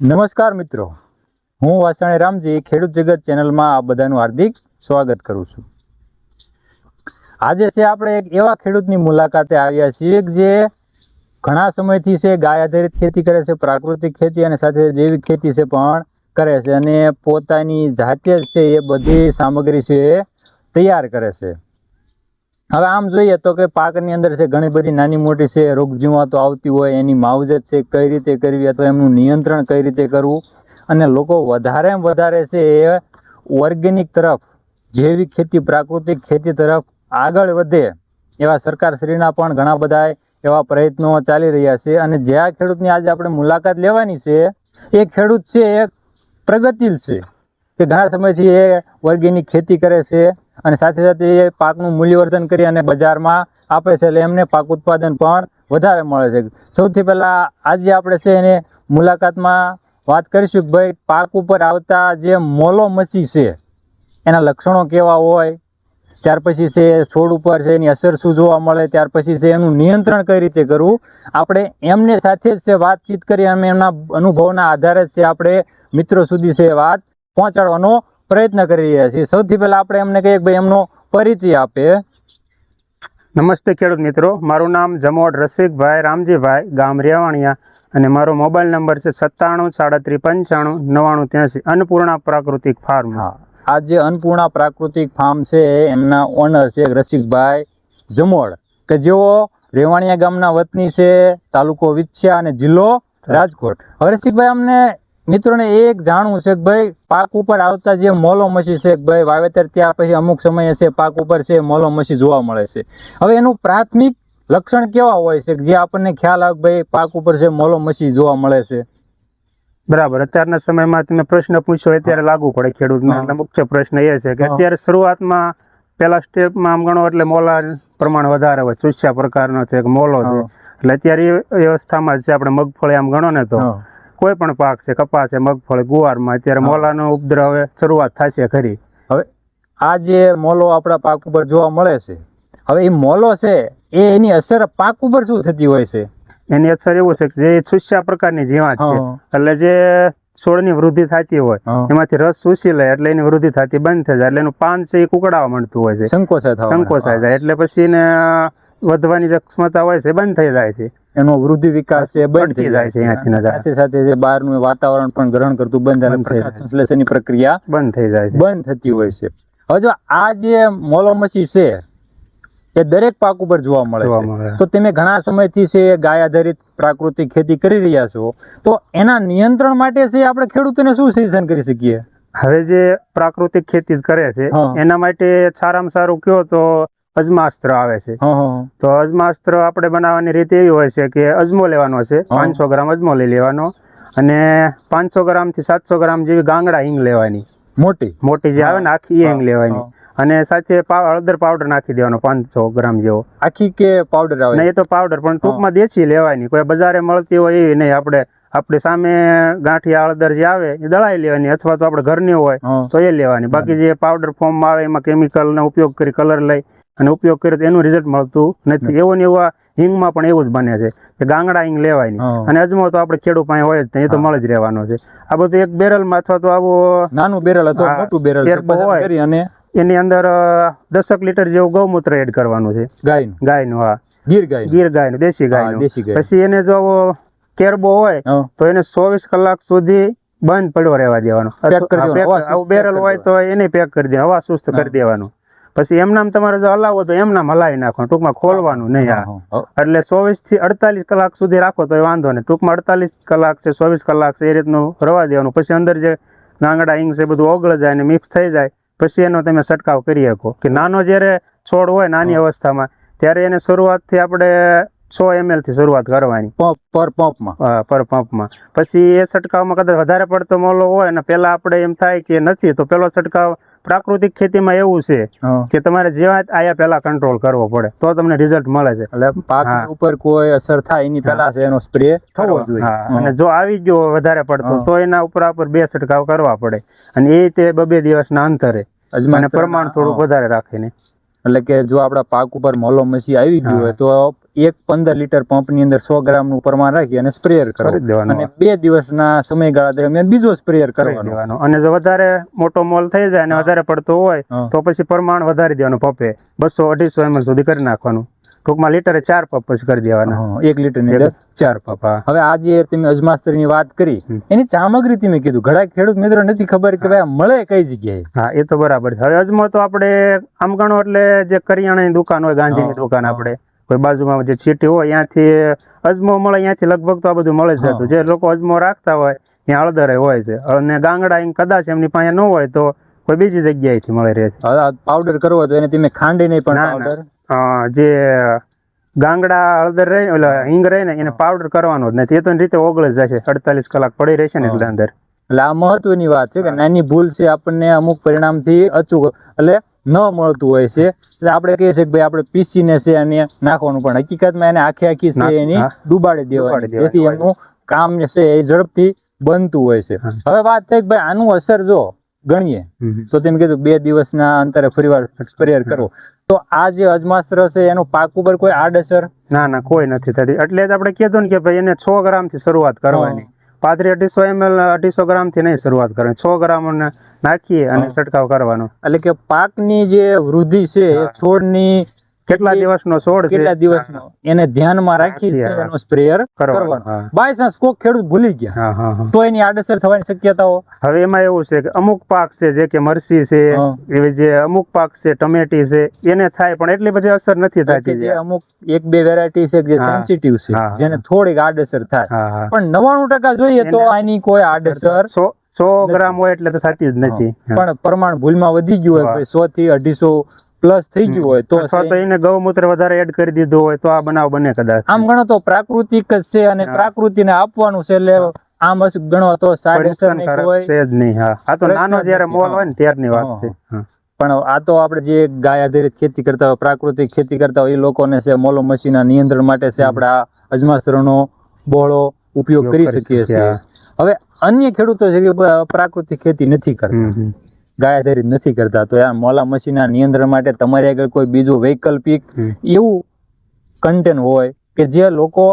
નમસ્કાર મિત્રો. હું વાસાણી રામજી, ખેડૂત જગત ચેનલમાં આ બધાનું હાર્દિક સ્વાગત કરું છું. આજે છે આપણે એક એવા ખેડૂતની મુલાકાતે આવ્યા છીએ જે ઘણા સમયથી છે ગાય આધારિત ખેતી કરે છે, પ્રાકૃતિક ખેતી અને સાથે જૈવિક ખેતી છે પણ કરે છે અને પોતાની જાતે છે એ બધી સામગ્રી છે એ તૈયાર કરે છે. હવે આમ જોઈએ તો કે પાકની અંદર છે ઘણી બધી નાની મોટી છે, રોગ જીવાતો આવતી હોય, એની માવજત છે, કઈ રીતે કરવી અથવા એમનું નિયંત્રણ કઈ રીતે કરવું? અને લોકો વધારે વધારે છે એ ઓર્ગેનિક તરફ, જૈવિક ખેતી, પ્રાકૃતિક ખેતી તરફ આગળ વધે. એવા સરકારશ્રીના પણ ઘણા બધા એવા પ્રયત્નો ચાલી રહ્યા છે અને જે આ ખેડૂતની આજે આપણે મુલાકાત લેવાની છે, એ ખેડૂત છે, એ પ્રગતિલ છે. કે ઘણા સમયથી એ ઓર્ગેનિક ખેતી કરે છે. અને સાથે સાથે એ પાકનું મૂલ્યવર્ધન કરી અને બજારમાં આપે છે એટલે એમને પાક ઉત્પાદન પણ વધારે મળે છે. સૌથી પહેલાં આજે આપણે છે એને મુલાકાતમાં વાત કરીશું કે ભાઈ પાક ઉપર આવતા જે મોલો મસી છે, એના લક્ષણો કેવા હોય, ત્યાર પછી છે છોડ ઉપર છે એની અસર શું જોવા મળે, ત્યાર પછી છે એનું નિયંત્રણ કઈ રીતે કરવું, આપણે એમને સાથે જ છે વાતચીત કરી અને એમના અનુભવના આધારે જ છે આપણે મિત્રો સુધી છે વાત પહોંચાડવાનો પ્રયત્ન કરી રહ્યા છીએ. સૌથી પહેલા આપણે એમને કહીએ ભાઈ એમનો પરિચય આપે. નમસ્તે ખેડૂત મિત્રો. મારું નામ જમોડ રસિકભાઈ રામજીભાઈ ગામ રેવાણિયા અને મારો મોબાઈલ નંબર છે સત્તાણું સાડત્રીસ પંચાણું નવ્વાણું ત્યાંસી. અન્નપૂર્ણા પ્રાકૃતિક ફાર્મ. હા આ જે અન્નપૂર્ણા પ્રાકૃતિક ફાર્મ છે એમના ઓનર છે રસિકભાઈ જમોડ કે જેઓ રેવાણિયા ગામના વતની છે તાલુકો વિછ્યા અને જિલ્લો રાજકોટ. હવે રસિકભાઈ અમને મિત્રોને એક જાણવું છે કે ભાઈ પાક ઉપર આવતા જે મોલો મસી છે ભાઈ વાવેતર ત્યાં પછી અમુક સમયે છે પાક ઉપર છે મોલો મસી જોવા મળે છે. હવે એનું પ્રાથમિક લક્ષણ કેવા હોય છે જે આપણને ખ્યાલ આવે ભાઈ પાક ઉપર છે મોલો મસી જોવા મળે છે? બરાબર. અત્યારના સમયમાં તમે પ્રશ્ન પૂછો અત્યારે લાગુ પડે ખેડૂતને. મુખ્ય પ્રશ્ન એ છે કે અત્યારે શરૂઆતમાં પેલા સ્ટેપમાં આમ ગણો એટલે મોલા પ્રમાણ વધારે હોય. ચૂસ્યા પ્રકારનો છે મોલો છે. એટલે અત્યારે એ વ્યવસ્થામાં જ છે. આપણે મગફળી આમ ગણો ને તો. કોઈ પણ પાક છે કપાસ છે મગફળી ગુવારમાં અત્યારે મોલાનો ઉપદ્રવ હવે શરૂઆત થશે ખરી. હવે આ જે મોલો આપણા પાક ઉપર જોવા મળે છે હવે એ મોલો છે એ એની અસર પાક ઉપર શું થતી હોય છે? એની અસર એવું છે કે જે સુસ્યા પ્રકારની જીવાત છે. એટલે જે છોડની વૃદ્ધિ થતી હોય એમાંથી રસ શોષી લે એટલે એની વૃદ્ધિ થતી બંધ થઈ જાય એટલે એનું પાન છે એ કુકડાવા માંડતું હોય છે. સંકોચાય થવા સંકોચાઈ જાય એટલે પછી એને વધવાની જે ક્ષમતા હોય છે બંધ થઈ જાય છે. એનો વૃદ્ધિ વિકાસ છે બંધ થઈ જાય છે અહીંયાથી. સાથે સાથે જે બહારનું વાતાવરણ પણ ગ્રહણ કરતું બંધ. સંશ્લેષણની પ્રક્રિયા બંધ થઈ જાય છે. બંધ થતી હોય છે. હવે જો આ જે મોલોમસી છે એ દરેક પાક ઉપર જોવા મળે તો તમે ઘણા સમયથી છે ગાય આધારિત પ્રાકૃતિક ખેતી કરી રહ્યા છો. તો એના નિયંત્રણ માટે છે આપણે ખેડૂતોને શું સજેશન કરી શકીએ? હવે જે પ્રાકૃતિક ખેતી કરે છે એના માટે સારામાં સારું કયો તો અજમાસ્ત્ર આવે છે. તો અજમાસ્ત્ર આપણે બનાવવાની રીત એવી હોય છે કે અજમો લેવાનો છે. પાંચસો ગ્રામ અજમો લઈ લેવાનો અને પાંચસો ગ્રામથી સાતસો ગ્રામ જેવી ગાંગડા હિંગ લેવાની. મોટી? મોટી જે આવે ને આખી હિંગ લેવાની. અને સાથે હળદર પાવડર નાખી દેવાનો પાંચસો ગ્રામ જેવો. આખી કે પાવડર આવે? નહીં એ તો પાવડર પણ ટૂંકમાં દેશી લેવાની. કોઈ બજારે મળતી હોય એવી નહીં. આપણે આપણે સામે ગાંઠિયા હળદર જે આવે એ દળાઈ લેવાની. અથવા તો આપણે ઘરની હોય તો એ લેવાની. બાકી જે પાવડર ફોર્મમાં આવે એમાં કેમિકલનો ઉપયોગ કરી કલર લઈ અને ઉપયોગ કરી તો એનું રિઝલ્ટ મળતું નથી. એવો ને એવા હિંગમાં પણ એવું જ બને છે કે ગાંગડા હિંગ લેવાય નહીં. અને અજમો તો આપણે ખેડૂત પાસે હોય જ એ તો મળી જ રહેવાનો છે. આ બધું એક બેરલમાં અથવા તો આવો નાનું બેરલ અથવા મોટું બેરલ. કરી અને એની અંદર દસક લીટર જેવું ગૌમૂત્ર એડ કરવાનું છે. ગાયનું? ગાયનું હા. ગીર ગાયનું? ગીર ગાયનું દેશી ગાયનું. દેશી ગાય પછી એને જો કેરબો હોય તો એને ચોવીસ કલાક સુધી બંધ પડ્યો રહેવા દેવાનો. બેરલ હોય તો એને પેક કરી દે હવા સુસ્ત કરી દેવાનું. પછી એમ નામ તમારે જો હલાવો તો એમનામ હલાવી નાખવાનું ટૂંકમાં ખોલવાનું નહીં આ. એટલે ચોવીસથી અડતાલીસ કલાક સુધી રાખો તો વાંધો નહીં. ટૂંકમાં અડતાલીસ કલાક છે ચોવીસ કલાક છે એ રીતનું રવા દેવાનું. પછી અંદર જે ગાંગડા ઈંગ છે બધું ઓગળ જાય ને મિક્સ થઈ જાય પછી એનો તમે છંટકાવ કરી શકો. કે નાનો જ્યારે છોડ હોય નાની અવસ્થામાં ત્યારે એને શરૂઆતથી આપણે સો એમએલથી શરૂઆત કરવાની. પર પંપમાં? પર પંપમાં. પછી એ છંટકાવમાં કદાચ વધારે પડતો મોલો હોય ને પેલા આપણે એમ થાય કે નથી તો પેલો છંટકાવ પ્રાકૃતિક ખેતીમાં એવું છે કે તમારે જેવા આયા પહેલા કંટ્રોલ કરવો પડે તો તમને રિઝલ્ટ મળે છે. એટલે પાક ઉપર કોઈ અસર થાય એની પહેલા છે એનો સ્પ્રે થવો જોઈએ. અને જો આવી ગયો વધારે પડતો તો એના ઉપર ઉપર બે છંટકાવ કરવા પડે. અને એ તે બબે દિવસના અંતરે. અને પ્રમાણ થોડું વધારે રાખીને. એટલે કે જો આપણા પાક ઉપર મોલો મસી આવી ગયું હોય તો એક પંદર લીટર પંપની અંદર સો ગ્રામનું પ્રમાણ રાખી અને સ્પ્રેયર કરો. દેવાનો. અને બે દિવસના સમયગાળા દરમિયાન બીજો સ્પ્રેયર કરી કરવાનો. અને જો વધારે મોટો મોલ થઈ જાય અને વધારે પડતો હોય તો પછી પ્રમાણ વધારી દેવાનું પપે. બસો અઢીસો એમ સુધી કરી નાખવાનું. ટૂંકમાં લીટરે ચાર પપ પછી કરી દેવાના. એક લીટરની અંદર ચાર પપ હવે આજે તમે અજમાસ્તરની વાત કરી એની સામગ્રી તમે કીધું. ઘણા ખેડૂત મિત્રો નથી ખબર કે ભાઈ મળે કઈ જગ્યાએ? હા એ તો બરાબર છે. હવે અજમો તો આપણે આમ ગણો એટલે જે કરિયાણાની દુકાન હોય ગાંધીની દુકાન. આપણે. કોઈ બાજુમાં જે ચીટી હોય ત્યાંથી અજમો મળે ત્યાંથી લગભગ તો આ બધું મળે જ જતું જે લોકો અજમો રાખતા હોય ત્યાં હળદરે હોય છે. અને ગાંગડા એમ કદાચ એમની પાસે ન હોય તો કોઈ બીજી જગ્યાએથી મળી રહે છે. પાવડર કરવો તો એને તમે ખાંડી નહીં પણ જે ગાંગડા હળદર રહે એટલે હિંગ રહે ને એને પાવડર કરવાનો જ નથી. એ તો રીતે ઓગળી જાય જશે. અડતાલીસ કલાક પડી રહેશે ને એટલે અંદર. એટલે આ મહત્વની વાત છે કે નાની ભૂલ છે આપણને અમુક પરિણામથી અચૂક. એટલે ન મળતું હોય છે. એટલે આપણે કહીએ છીએ કે ભાઈ આપણે પીસીને છે અને નાખવાનું પણ હકીકતમાં એને આખી આખી છે એની. ડુબાડી દેવાની. જેથી. એમનું કામ છે એ ઝડપથી બનતું હોય છે. હવે વાત થઈ કે ભાઈ આનું અસર જો ગણીએ તો તેમ કીધું બે દિવસના અંતરે ફરીવાર સ્પ્રેયર કરવો. તો આ જે અજમાસ્ત્ર છે એનું પાક ઉપર કોઈ આડઅસર? ના ના કોઈ નથી થતી. એટલે જ આપણે કીધું ને કે ભાઈ એને છ ગ્રામથી શરૂઆત કરવાની. પાંત્રી અઢીસો એમએલ અઢીસો ગ્રામથી નહીં શરૂઆત કરવાની. છ ગ્રામ ને નાખીએ અને. છંટકાવ કરવાનો. એટલે કે પાકની જે વૃદ્ધિ છે છોડની કેટલા દિવસનો છોડ છે? કેટલા દિવસનો? એને ધ્યાનમાં રાખી. એનો સ્પ્રેયર કરવાનો બાય ચાન્સ કોક ખેડૂત ભૂલી ગયા. તો એની આડઅસર થવાની શક્યતાઓ? હવે એમાં એવું છે કે અમુક પાક છે જે કે મરસી છે. એવી જે અમુક પાક છે ટમેટી છે એને થાય પણ એટલી બધી અસર નથી થતી જે અમુક એક બે વેરાયટી છે જે સેન્સિટિવ છે. જેને થોડીક આડઅસર થાય. પણ નવાણું ટકા જોઈએ તો આની કોઈ આડઅસર સો ગ્રામ હોય એટલે તો સાચી જ નથી. પણ પ્રમાણ ભૂલમાં વધી ગયું હોય સો થી અઢીસો પ્લસ થઈ ગયું હોય તો તો એને ગૌમૂત્ર વધારે એડ કરી દીધું હોય તો આ બનાવ બને કદાચ. આમ ગણો તો પ્રાકૃતિક જ છે અને પ્રાકૃતિને આપવાનું છે એટલે આમ જ ગણો તો સાઈડ અસર કોઈ છે જ નહીં હા. આ તો નાનો જ્યારે મોલ હોય ને ત્યારની વાત છે પણ આ તો આપણે જે ગાય આધારિત ખેતી કરતા હોય પ્રાકૃતિક ખેતી કરતા હોય એ લોકોને છે મોલો મસીના નિયંત્રણ માટે છે. આપણે આ અજમાસરનો બોળો ઉપયોગ કરી શકીએ, છીએ. હવે અન્ય ખેડૂતો છે કે પ્રાકૃતિક ખેતી નથી કરતા. ગાય નથી કરતા તો આ મોલા મસીના નિયંત્રણ માટે તમારી આગળ કોઈ બીજું વૈકલ્પિક એવું કન્ટેન હોય કે જે લોકો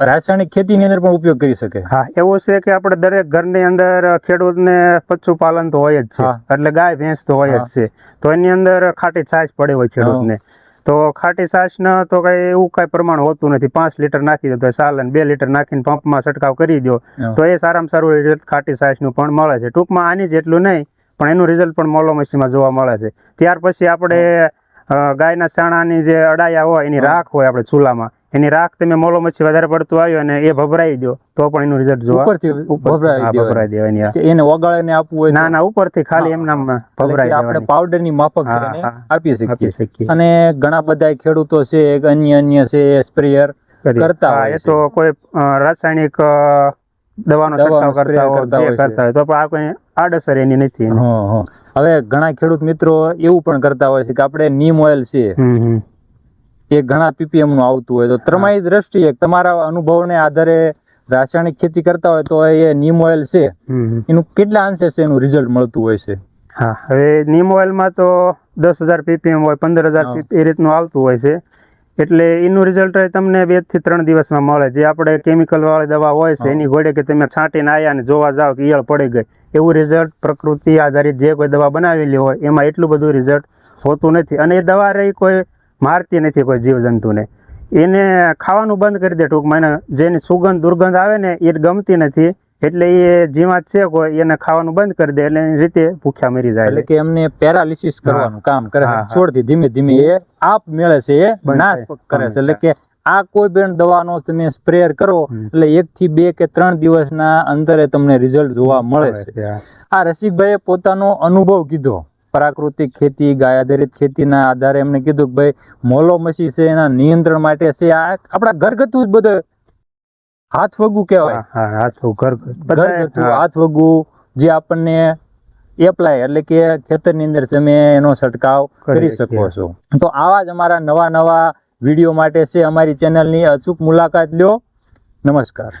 રાસાયણિક ખેતીની અંદર પણ ઉપયોગ કરી શકે. હા એવું છે કે આપણે દરેક ઘરની અંદર ખેડૂતને પશુપાલન તો હોય જ છે એટલે ગાય ભેંસ તો હોય જ છે. તો એની અંદર ખાટી છાશ પડે હોય ખેડૂતને. તો ખાટી છાશ ન તો કઈ એવું કઈ પ્રમાણ હોતું નથી. પાંચ લીટર નાખી દો તો ચાલે ને બે લીટર નાખીને પંપમાં છંટકાવ કરી દો. તો એ સારામાં સારું રિઝલ્ટ ખાટી છાશનું પણ મળે છે. ટૂંકમાં આની જેટલું નહીં પણ એનું રિઝલ્ટ પણ મોલો મસીમાં જોવા મળે છે. ત્યાર પછી આપણે ગાયના સાણાની જે અડાયા હોય એની રાખ હોય આપણે ચૂલામાં એની રાખ તમે મોલો મચ્છી વધારે પડતું આવ્યું અને એ ભભરાઈ દો તો પણ એનું રિઝલ્ટ જોવા. ઉપરથી ઉપર- ભભરાઈ ભભરાઈ દેવાની એને ઓગાળીને આપવું હોય ના ના ઉપરથી ખાલી એમ નામ ભભરાઈ આપણે પાવડરની માફક. આપી શકીએ. અને ઘણા બધા ખેડૂતો છે અન્ય અન્ય છે સ્પ્રેયર કરતા હોય એ તો કોઈ રાસાયણિક દવાનો છંટકાવ કરતા હોય કરતા તો પણ આ કોઈ આડઅસર એની નથી હવે ઘણા ખેડૂત મિત્રો એવું પણ કરતા હોય છે કે આપણે નીમ ઓઇલ છે. એ ઘણા પીપીએમનું આવતું હોય તો તમારી દ્રષ્ટિએ તમારા અનુભવને આધારે રાસાયણિક ખેતી કરતા હોય તો એ નીમ ઓઇલ છે. એનું કેટલા અંશે છે એનું રિઝલ્ટ મળતું હોય છે? હા હવે નીમ ઓઇલમાં તો દસ હજાર પીપીએમ હોય પંદર હજાર એ રીતનું આવતું હોય છે. એટલે એનું રિઝલ્ટ તમને બેથી ત્રણ દિવસમાં મળે. જે આપણે કેમિકલ વાળી દવા હોય છે એની ઘોડે કે તમે છાંટીને આયા ને જોવા જાવ કે ઈયળ પડી ગઈ. એવું રિઝલ્ટ પ્રકૃતિ આધારિત જે કોઈ દવા બનાવેલી હોય એમાં એટલું બધું રિઝલ્ટ હોતું નથી. અને એ દવા રહી કોઈ મારતી નથી કોઈ જીવજંતુને. એને ખાવાનું બંધ કરી દે ટૂંકમાં. એને જેની સુગંધ દુર્ગંધ આવે ને એ ગમતી નથી એટલે એ જીવાત છે કોઈ એને ખાવાનું બંધ કરી દે એટલે એની રીતે ભૂખ્યા મરી જાય એટલે કે એમને પેરાલિસિસ કરવાનું કામ કરે છોડથી ધીમે ધીમે એ આપ મેળે છે એ નાશ કરે છે. એટલે કે આ કોઈ પણ દવાનો તમે સ્પ્રેયર કરો એટલે એક થી બે કે ત્રણ દિવસના અંતરે તમને રિઝલ્ટ જોવા મળે છે. આ રસિકભાઈએ પોતાનો અનુભવ કીધો. પ્રાકૃતિક ખેતી ગાય આધારિત ખેતીના આધારે એમને કીધું કે ભાઈ મોલો મસી છે એના નિયંત્રણ માટે છે આ આપણા ઘરગથ્થુ જ બધો હાથ વગું કહેવાય. હાથ ઘરગથ્થુ. હાથ વગું જે આપણને એપ્લાય એટલે કે ખેતરની અંદર તમે એનો છંટકાવ કરી કરી શકો છો. તો આવા જ અમારા નવા નવા વીડિયો માટે છે અમારી ચેનલની. અચૂક મુલાકાત લ્યો. નમસ્કાર.